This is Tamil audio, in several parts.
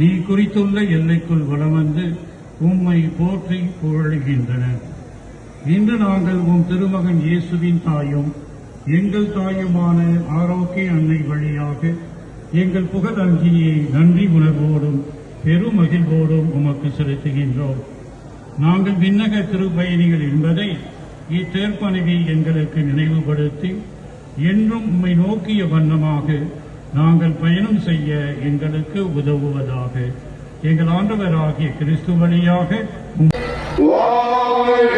நீ குறித்துள்ள எல்லைக்குள் வளம் வந்து உம்மை போற்றி புகழுகின்றனர் இன்று நாங்கள் உம் திருமகன் இயேசுவின் தாயும் எங்கள் தாயுமான ஆரோக்கிய அன்னை வழியாக எங்கள் புகழங்கியை நன்றி உணர்வோடும் பெருமகிழ்வோடும் உமக்கு செலுத்துகின்றோம். நாங்கள் விண்ணக திருப்பயணிகள் என்பதை இத்தேர்ப்பணிவை எங்களுக்கு நினைவுபடுத்தி என்றும் உம்மை நோக்கிய வண்ணமாக நாங்கள் பயணம் செய்ய எங்களுக்கு உதவுவதாக. எங்கள் ஆண்டவராகிய கிறிஸ்து வழியாக வாழ்க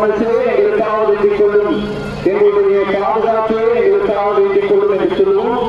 வெற்றியை அமைச்சு வேண்டிக் கொள்ளும். எங்களுடைய பாதுகாப்பை எங்களுக்காக வேண்டிக் கொள்ளும் என்று சொல்லுவோம்.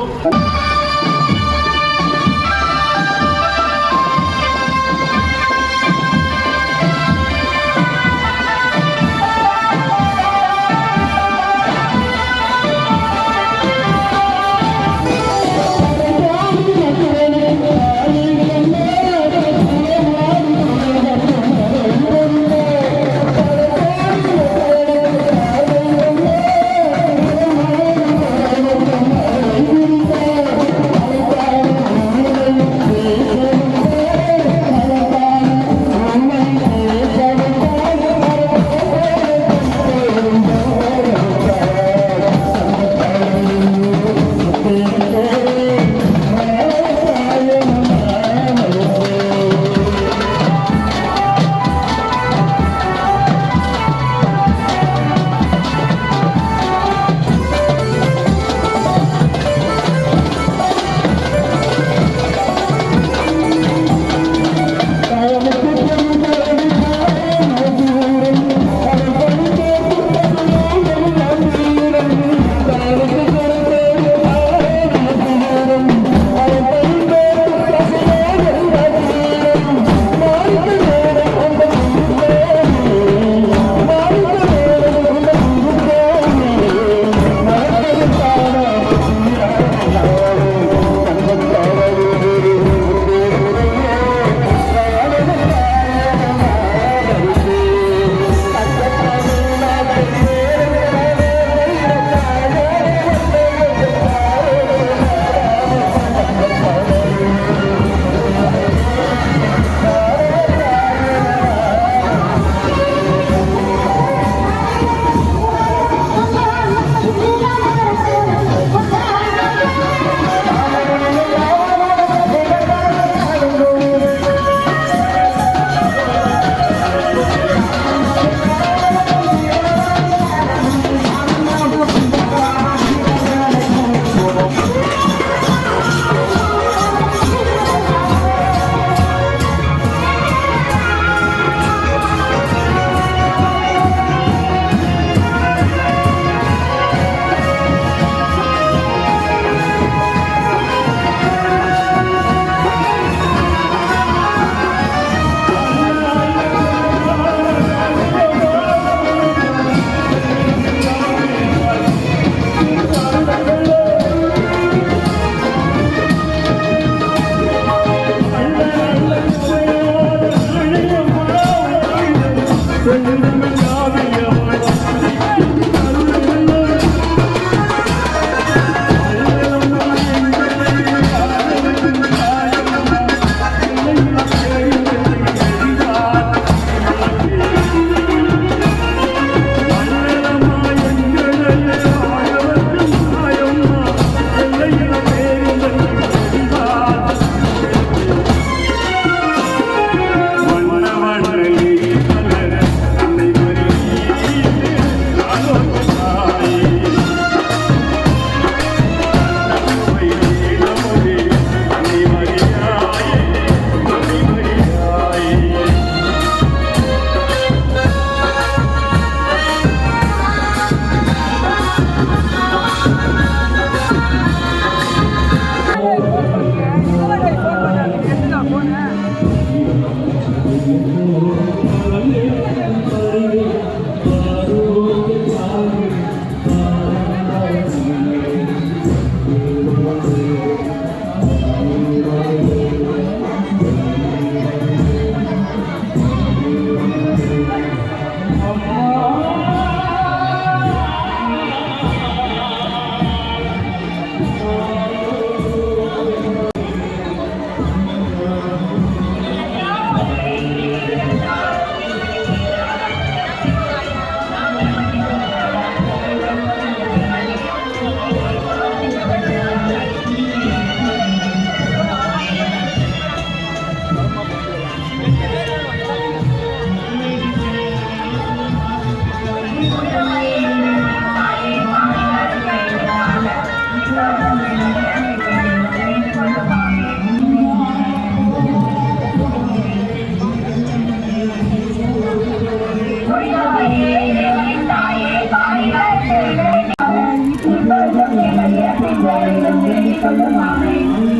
From the morning.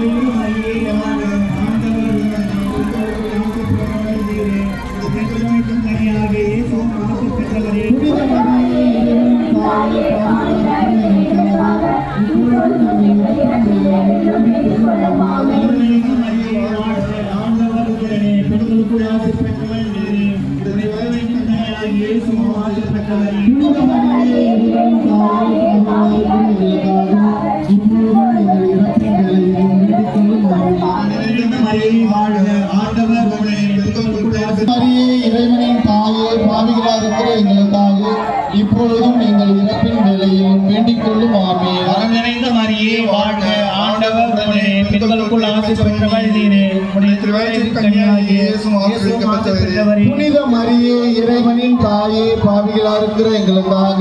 இப்பொழுதும் எங்கள் இறப்பின் வேலையிலும் வேண்டிக் கொள்ளும் ஆமே வரம் நிறைந்த மரியே வாழ்க ஆண்டவர் உடனே பெண்களுக்குள் ஆசை பெற்றவள் நீரே. புனித மரியே இறைவனின் தாயே பாவிகளாக இருக்கிற எங்களுக்காக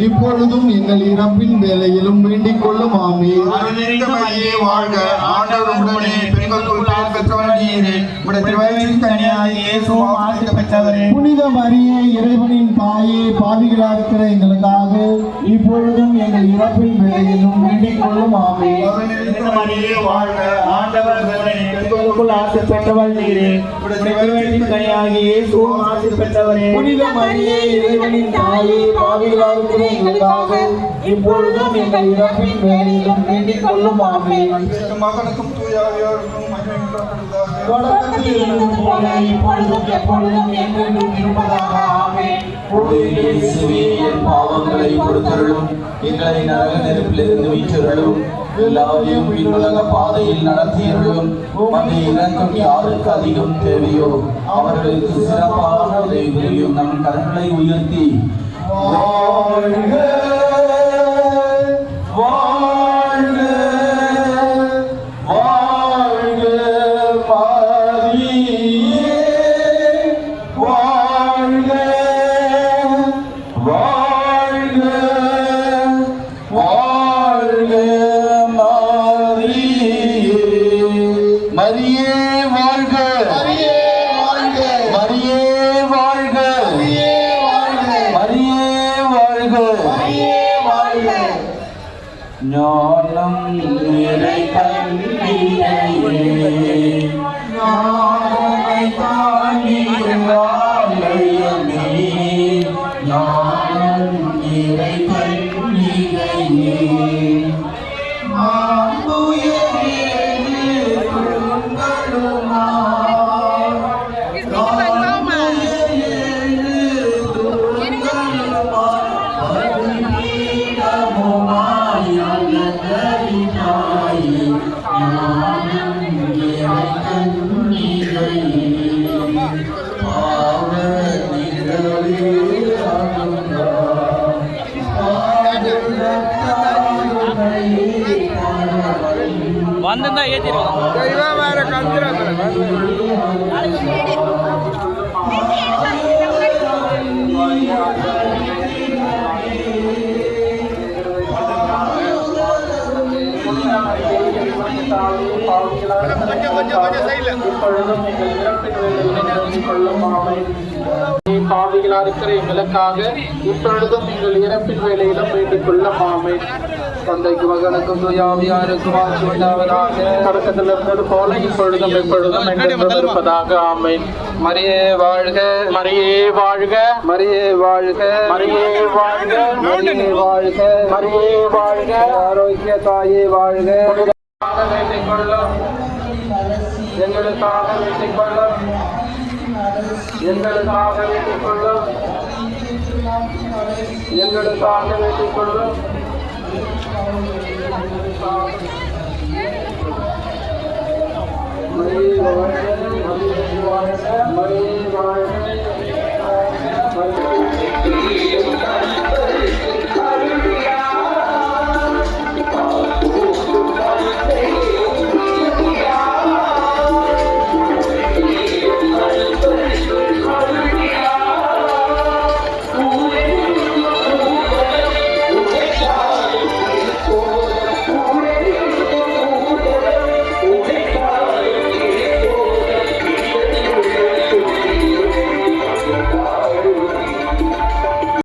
இப்பொழுதும் எங்கள் இறப்பின் வேலையிலும் வேண்டிக் கொள்ளும் ஆமே வரம் நிறைந்த மரியே வாழ்க ஆண்டவர் உடனே திருவயிற்றில் கன்னியாகிய இயேசுவும் ஆசீர்வதிக்கப்பட்டவரே. புனித மரியே இறைவனின் தாயே பாவிகளாக இருக்கிற எங்களுக்காக இப்பொழுதும் எங்கள் இறப்பின் வேலையிலும் வேண்டிக் கொள்ளும் ஆமே மரியே வாழ்க ஆண்டவர் உடனே பெண்களுக்குள் ஆசை பெற்றவள் நீரே. திருவயிற்றில் கன்னியாகிய இயேசுவும் ஆசீர்வதிக்கப்பட்டவரே. புனித மரியே இறைவனின் தாயே பாவிகளாக எங்களுக்காக இப்பொழுதும் எங்கள் இறப்பின் வேலையிலும் வேண்டிக் கொள்ளும் ஆமே மகனுக்கும் தூயாவியோருக்கும் மகிமை உண்டாவதாக. தொடக்கத்தில் இருந்தது போல இப்பொழுதும் எப்பொழுதும் என்றென்றும் இருப்பதாக பாவங்களை பொறுத்தருளும். எங்களை நரக நெருப்பிலிருந்து மீட்டருளும். எல்லாரையும் விண்ணுலக பாதையில் நடத்தியருளும் அந்த இறக்கம் யாருக்கு அதிகம் தேவையோ அவர்களுக்கு சிறப்பான உதவி புரியும் நம் கரங்களை உயர்த்தி. வாழ்க வாழ்க ஞானம் நிறை ஞானமை நிறை கண்ணினையே வந்துருந்தா ஏத்திடுவோம் பாவிகளா இருக்கிற எங்களுக்காக இப்பொழுதும் எங்கள் இறப்பின் வேலையிலும் வேண்டிக் கொள்ள மாமை. தந்தைக்கு மகனுக்கும் துயாவியாருக்கும் ஆட்சி உண்டாவதாக தொடக்கத்தில் இருந்தது போல இப்பொழுதும் எப்பொழுதும் எங்களும் இருப்பதாக ஆமை மரியே வாழ்க மரியே வாழ்க மரியே வாழ்க மரியே வாழ்க மரியே வாழ்க மரியே வாழ்க ஆரோக்கிய தாயே வாழ்க. எங்களுக்காக வேண்டிக் கொள்ளும் எங்களுக்காக வேண்டிக் கொள்ளும். எங்களுக்காக வேண்டிக் கொள்ளும். மரியே வாழ்க,